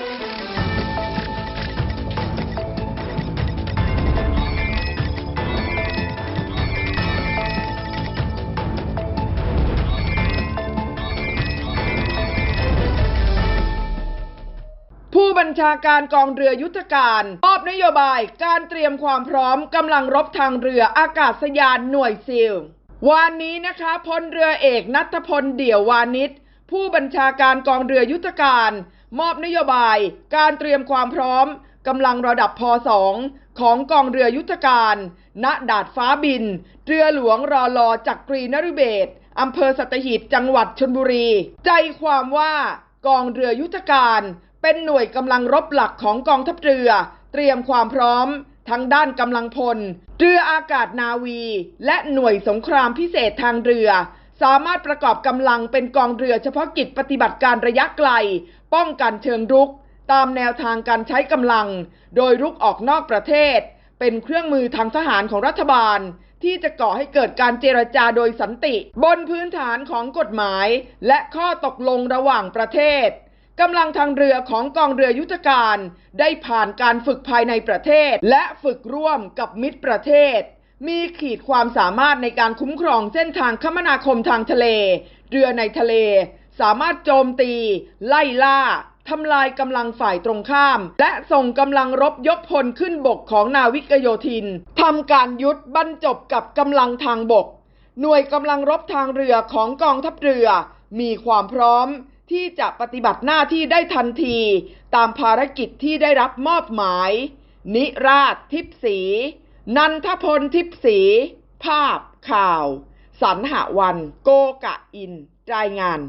ผู้บัญชาการกองเรือยุทธการมอบนโยบายการเตรียมความพร้อมกำลังรบทางเรืออากาศยานหน่วยซิลวันนี้นะคะพลเรือเอกนัทพลเดี่ยววานิชผู้บัญชาการกองเรือยุทธการ มอบนโยบายการเตรียมความพร้อมกำลังระดับพ2ของกองเรือยุทธการ ณ ดาดฟ้าบิน เรือหลวงรอลอจักกรีนฤเบศรอำเภอสัตหีบจังหวัดชนบุรี ใจความว่ากองเรือยุทธการ เป็นหน่วยกำลังรบหลักของกองทัพเรือ เตรียมความพร้อม ทั้งด้านกำลังพล เรืออากาศนาวี และหน่วยสงครามพิเศษทางเรือ สามารถประกอบกำลังเป็นกองเรือเฉพาะกิจปฏิบัติการระยะไกล ป้องกันเชิงรุก ตามแนวทางการใช้กำลัง โดยรุกออกนอกประเทศ เป็นเครื่องมือทางทหารของรัฐบาล ที่จะก่อให้เกิดการเจรจาโดยสันติ บนพื้นฐานของกฎหมาย และข้อตกลงระหว่างประเทศกำลังทางเรือของกองเรือยุทธการ ได้ผ่านการฝึกภายในประเทศ และฝึกร่วมกับมิตรประเทศ มีขีดความสามารถในการคุ้มครองเส้นทางคมนาคมทางทะเล เรือในทะเล สามารถโจมตี ไล่ล่าทำลายกำลังฝ่ายตรงข้าม และส่งกำลังรบยกพลขึ้นบกของนาวิกโยธินทำการยุทธบรรจบกับกำลังทางบก หน่วยกำลังรบทางเรือของกองทัพเรือ มีความพร้อมที่จะปฏิบัติหน้าที่ได้ทันที ตามภารกิจที่ได้รับมอบหมาย นิราชทิพสี นันทพลทิพสี ภาพข่าว สรรหวัน โกกะอิน รายงาน